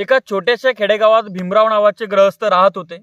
एका छोट्याशा खेडेगावात भीमराव नावाचे ग्रहस्थ राहत होते.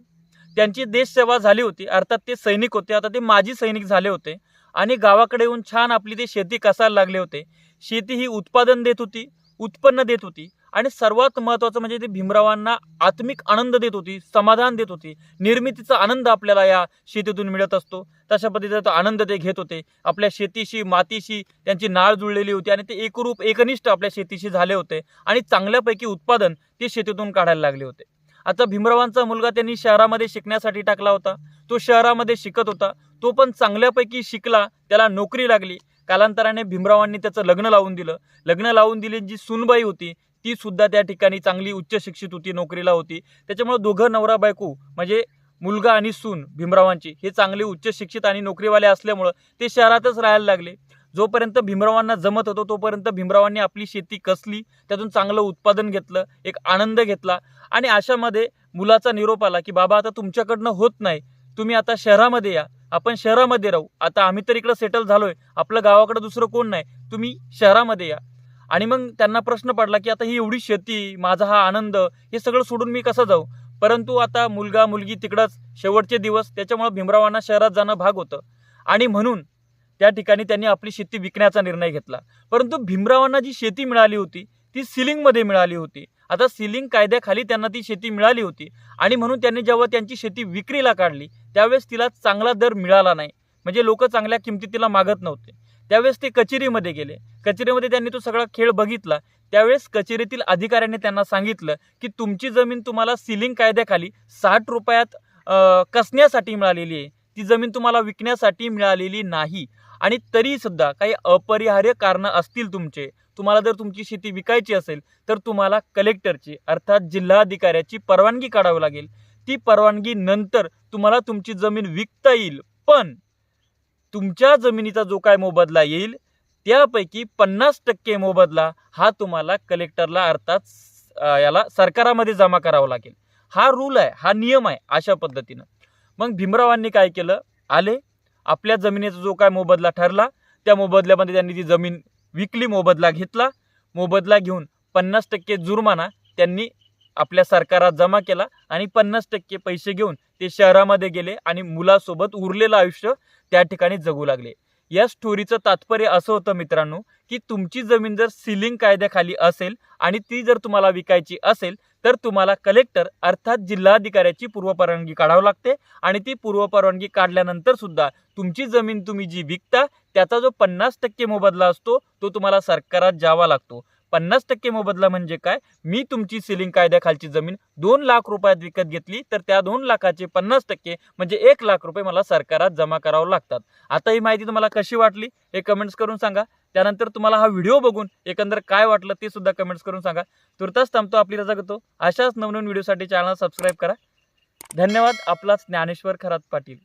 त्यांची देशसेवा झाली होती अर्थात ते सैनिक होते. आता ते माजी सैनिक झाले होते आणि गावाकडे येऊन छान आपली ते शेती कसायला लागले होते. शेती ही उत्पादन देत होती उत्पन्न देत होती. आणि सर्वात महत्त्वाचं म्हणजे ते भीमरावांना आत्मिक आनंद देत होती समाधान देत होती. निर्मितीचा आनंद आपल्याला या शेतीतून मिळत असतो. तशा पद्धतीचा तो आनंद ते घेत होते. आपल्या शेतीशी मातीशी त्यांची नाळ जुळलेली होती आणि ते एकरूप एकनिष्ठ आपल्या शेतीशी झाले होते आणि चांगल्यापैकी उत्पादन ते शेतीतून काढायला लागले होते. आता भीमरावांचा मुलगा त्यांनी शहरामध्ये शिकण्यासाठी टाकला होता. तो शहरामध्ये शिकत होता. तो पण चांगल्यापैकी शिकला त्याला नोकरी लागली. कालांतराने भीमरावांनी त्याचं लग्न लावून दिलं. लग्न लावून दिली जी सुनबाई होती ती सुद्धा त्या ठिकाणी चांगली उच्च शिक्षित होती नोकरीला होती. त्याच्यामुळे दोघं नवरा बायको म्हणजे मुलगा आणि सून भीमरावांची हे चांगले उच्च शिक्षित आणि नोकरीवाले असल्यामुळं ते शहरातच राहायला लागले. जोपर्यंत भीमरावांना जमत होतो तोपर्यंत भीमरावांनी आपली शेती कसली त्यातून चांगलं उत्पादन घेतलं एक आनंद घेतला. आणि अशामध्ये मुलाचा निरोप आला की बाबा आता तुमच्याकडनं होत नाही. तुम्ही आता शहरामध्ये या. आपण शहरामध्ये राहू. आता आम्ही तर इकडं सेटल झालोय. आपलं गावाकडं दुसरं कोण नाही. तुम्ही शहरामध्ये या. आणि मग त्यांना प्रश्न पडला की आता ही एवढी शेती माझा हा आनंद हे सगळं सोडून मी कसं जाऊ? परंतु आता मुलगा मुलगी तिकडंच शेवटचे दिवस. त्याच्यामुळे भीमरावांना शहरात जाणं भाग होतं. आणि म्हणून त्या ठिकाणी त्यांनी आपली शेती विकण्याचा निर्णय घेतला. परंतु भीमरावांना जी शेती मिळाली होती ती सिलिंगमध्ये मिळाली होती. आता सिलिंग कायद्याखाली त्यांना ती शेती मिळाली होती. आणि म्हणून त्यांनी जेव्हा त्यांची शेती विक्रीला काढली त्यावेळेस तिला चांगला दर मिळाला नाही. म्हणजे लोक चांगल्या किमती तिला मागत नव्हते. त्यावेळेस ते कचेरीमध्ये गेले. कचेरीमध्ये त्यांनी तो सगळा खेळ बघितला. त्यावेळेस कचेरीतील अधिकाऱ्यांनी त्यांना सांगितलं की तुमची जमीन तुम्हाला सिलिंग कायद्याखाली साठ रुपयात कसण्यासाठी मिळालेली आहे. ती जमीन तुम्हाला विकण्यासाठी मिळालेली नाही. आणि तरीसुद्धा काही अपरिहार्य कारणं असतील तुमचे तुम्हाला जर तुमची शेती विकायची असेल तर तुम्हाला कलेक्टरची अर्थात जिल्हाधिकाऱ्याची परवानगी काढावी लागेल. ती परवानगी नंतर तुम्हाला तुमची जमीन विकता येईल. पण तुमच्या जमिनीचा जो काय मोबदला येईल त्यापैकी पन्नास टक्के मोबदला हा तुम्हाला कलेक्टरला अर्थात याला सरकारामध्ये जमा करावा लागेल. हा रूल आहे हा नियम आहे अशा पद्धतीनं. मग भीमरावांनी काय केलं? आले आपल्या जमिनीचा जो काय मोबदला ठरला त्या मोबदल्यामध्ये त्यांनी ती जमीन विकली मोबदला घेतला. मोबदला घेऊन पन्नास टक्के जुर्माना त्यांनी आपल्या सरकारात जमा केला आणि पन्नास टक्के पैसे घेऊन ते शहरामध्ये गेले आणि मुलासोबत उरलेलं आयुष्य त्या ठिकाणी जगू लागले. या स्टोरीचं तात्पर्य असं होतं मित्रांनो की तुमची जमीन जर सिलिंग कायद्याखाली असेल आणि ती जर तुम्हाला विकायची असेल तर तुम्हाला कलेक्टर अर्थात जिल्हाधिकाऱ्याची पूर्वपरवानगी काढावी लागते आणि ती पूर्वपरवानगी काढल्यानंतर सुद्धा तुमची जमीन तुम्ही जी विकता त्याचा जो पन्नास टक्के मोबदला असतो तो तुम्हाला सरकारात जावा लागतो. पन्नास टक्के मोबदला म्हणजे काय? मी तुमची सिलिंग कायद्याखालची जमीन दोन लाख रुपयात विकत घेतली तर त्या दोन लाखाचे पन्नास टक्के म्हणजे एक लाख रुपये मला सरकारात जमा करावं लागतात. आता ही माहिती तुम्हाला कशी वाटली हे कमेंट्स करून सांगा. त्यानंतर तुम्हाला हा व्हिडिओ बघून एकंदर काय वाटलं ते सुद्धा कमेंट्स करून सांगा. तुर्तास थांबतो आपली रजा करतो अशाच नवनवीन व्हिडिओसाठी चॅनल सबस्क्राईब करा. धन्यवाद. आपलाच ज्ञानेश्वर खरात पाटील.